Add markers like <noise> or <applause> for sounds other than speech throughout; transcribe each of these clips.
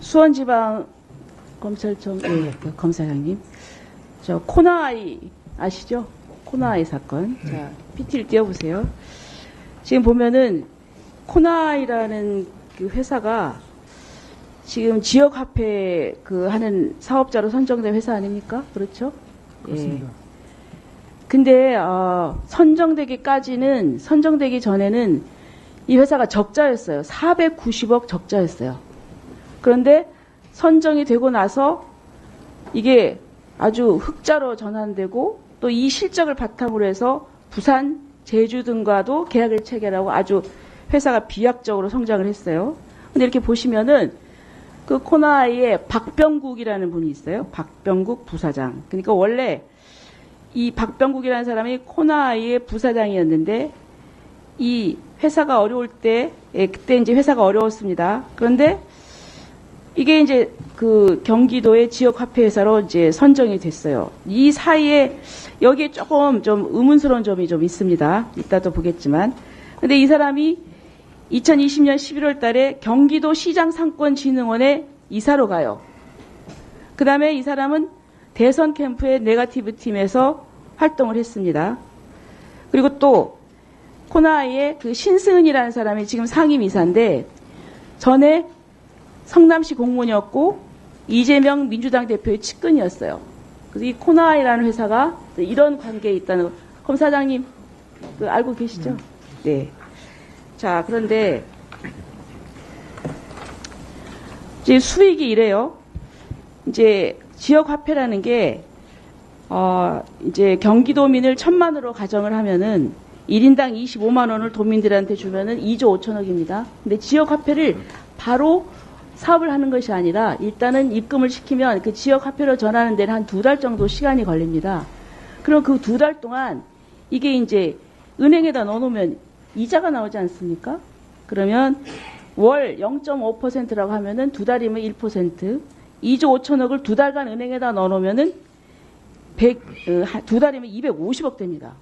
수원지방 검찰청 예, 그 검사장님, 저 코나아이 아시죠? 코나아이 사건. 자, PT를 띄워보세요. 지금 보면은 코나아이라는 그 회사가 지금 지역 화폐 그 하는 사업자로 선정된 회사 아닙니까? 그렇죠? 그렇습니다. 근데 어, 선정되기까지는 선정되기 전에는 이 회사가 적자였어요. 490억 적자였어요. 그런데 선정이 되고 나서 이게 아주 흑자로 전환되고 또 이 실적을 바탕으로 해서 부산, 제주 등과도 계약을 체결하고 아주 회사가 비약적으로 성장을 했어요. 근데 이렇게 보시면은 그 코나이의 박병국이라는 분이 있어요. 박병국 부사장. 그러니까 원래 이 박병국이라는 사람이 코나이의 부사장이었는데 이 회사가 어려울 때 예, 그때 이제 회사가 어려웠습니다. 그런데 이게 이제 그 경기도의 지역 화폐 회사로 이제 선정이 됐어요. 이 사이에 여기에 조금 좀 의문스러운 점이 좀 있습니다. 이따 또 보겠지만. 근데 이 사람이 2020년 11월 달에 경기도 시장 상권 진흥원에 이사로 가요. 그 다음에 이 사람은 대선 캠프의 네가티브 팀에서 활동을 했습니다. 그리고 또 코나이의 그 신승은이라는 사람이 지금 상임 이사인데 전에 성남시 공무원이었고 이재명 민주당 대표의 측근이었어요. 그래서 이 코나이라는 회사가 이런 관계에 있다는 검사장님 그 알고 계시죠? 네. 자 그런데 이제 수익이 이래요. 이제 지역 화폐라는 게 어, 이제 경기도민을 천만으로 가정을 하면은 1인당 25만 원을 도민들한테 주면은 2조 5천억입니다. 근데 지역 화폐를 바로 사업을 하는 것이 아니라 일단은 입금을 시키면 그 지역 화폐로 전하는 데는 한 두 달 정도 시간이 걸립니다. 그럼 그 두 달 동안 이게 이제 은행에다 넣어놓으면 이자가 나오지 않습니까? 그러면 월 0.5%라고 하면은 두 달이면 1%, 2조 5천억을 두 달간 은행에다 넣어놓으면은 100, 어, 한- 두 달이면 250억 됩니다.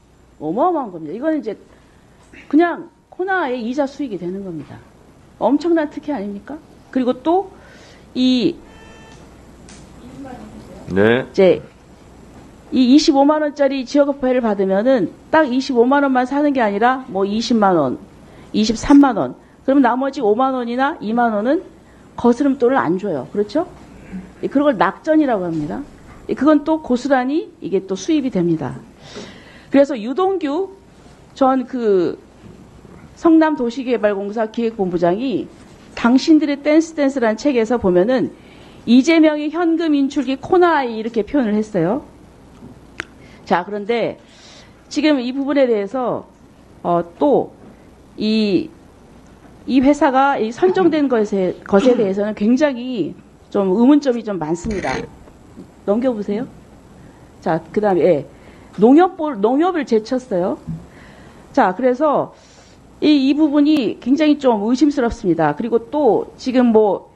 어마어마한 겁니다. 이거는 이제 그냥 코나의 이자 수익이 되는 겁니다. 엄청난 특혜 아닙니까? 그리고 또이 네. 이제 이 25만 원짜리 지역화폐를 받으면은 딱 25만 원만 사는 게 아니라 뭐 20만 원, 23만 원. 그러면 나머지 5만 원이나 2만 원은 거스름돈을 안 줘요. 그렇죠? 예, 그런 걸 낙전이라고 합니다. 예, 그건 또 고스란히 이게 또 수입이 됩니다. 그래서 유동규 전 그 성남도시개발공사 기획본부장이 당신들의 댄스 댄스라는 책에서 보면은 이재명의 현금 인출기 코나이 이렇게 표현을 했어요. 자, 그런데 지금 이 부분에 대해서 어, 또이 이 회사가 이 선정된 것에, 것에 대해서는 굉장히 좀 의문점이 좀 많습니다. 넘겨보세요. 자, 그 다음에, 예. 농협, 농협을 제쳤어요. 자, 그래서 이, 이 부분이 굉장히 좀 의심스럽습니다. 그리고 또 지금 뭐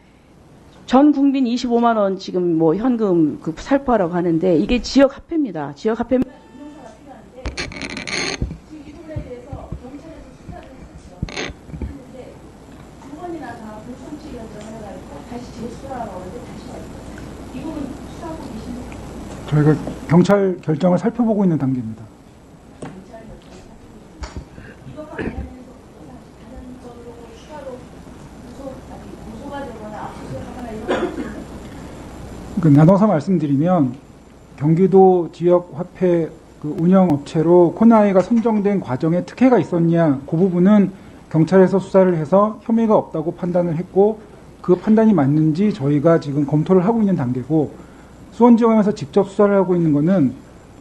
전 국민 25만 원 지금 뭐 현금 그 살포하라고 하는데 이게 지역 화폐입니다. 지역 화폐 저희가 경찰 결정을 살펴보고 있는 단계입니다. 그 나눠서 말씀드리면 경기도 지역 화폐 그 운영 업체로 코나이가 선정된 과정에 특혜가 있었냐 그 부분은 경찰에서 수사를 해서 혐의가 없다고 판단을 했고 그 판단이 맞는지 저희가 지금 검토를 하고 있는 단계고 수원지검에서 직접 수사를 하고 있는 거는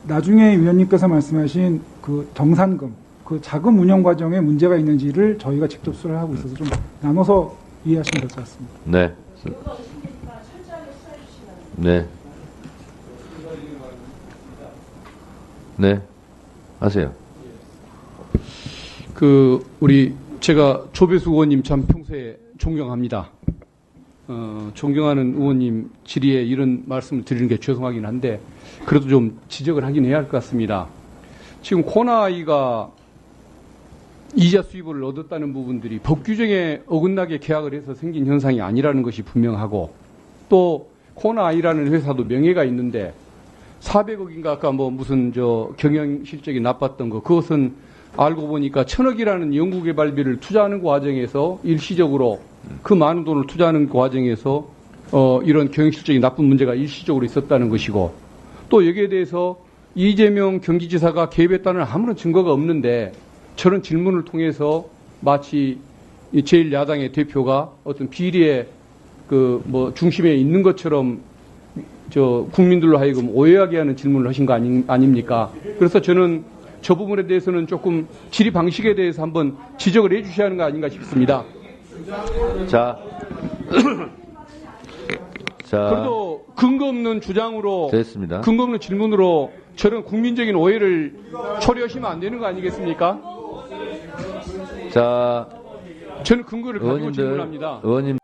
나중에 위원님께서 말씀하신 그 정산금 그 자금 운영 과정에 문제가 있는지를 저희가 직접 수사를 하고 있어서 좀 나눠서 이해하시면 될 것 같습니다. 네. 네. 네. 하세요. 그 우리 제가 조배수 의원님 참 평소에 존경합니다. 어, 존경하는 의원님 질의에 이런 말씀을 드리는 게 죄송하긴 한데 그래도 좀 지적을 하긴 해야 할 것 같습니다. 지금 코나이가 이자 수입을 얻었다는 부분들이 법 규정에 어긋나게 계약을 해서 생긴 현상이 아니라는 것이 분명하고 또 코나이라는 회사도 명예가 있는데 400억인가 아까 뭐 무슨 저 경영 실적이 나빴던 거 그것은 알고 보니까 천억이라는 연구개발비를 투자하는 과정에서 일시적으로 그 많은 돈을 투자하는 과정에서 어 이런 경영 실적이 나쁜 문제가 일시적으로 있었다는 것이고 또 여기에 대해서 이재명 경기지사가 개입했다는 아무런 증거가 없는데 저런 질문을 통해서 마치 이 제1야당의 대표가 어떤 비리의 그 뭐 중심에 있는 것처럼 저 국민들로 하여금 오해하게 하는 질문을 하신 거 아니, 아닙니까? 그래서 저는 저 부분에 대해서는 조금 질의 방식에 대해서 한번 지적을 해 주셔야 하는 거 아닌가 싶습니다. 자. <coughs> 자, 그래도 근거 없는 주장으로 됐습니다. 근거 없는 질문으로 저런 국민적인 오해를 초래하시면 안 되는 거 아니겠습니까? 자, 저는 근거를 가지고 의원님들, 질문합니다. 의원님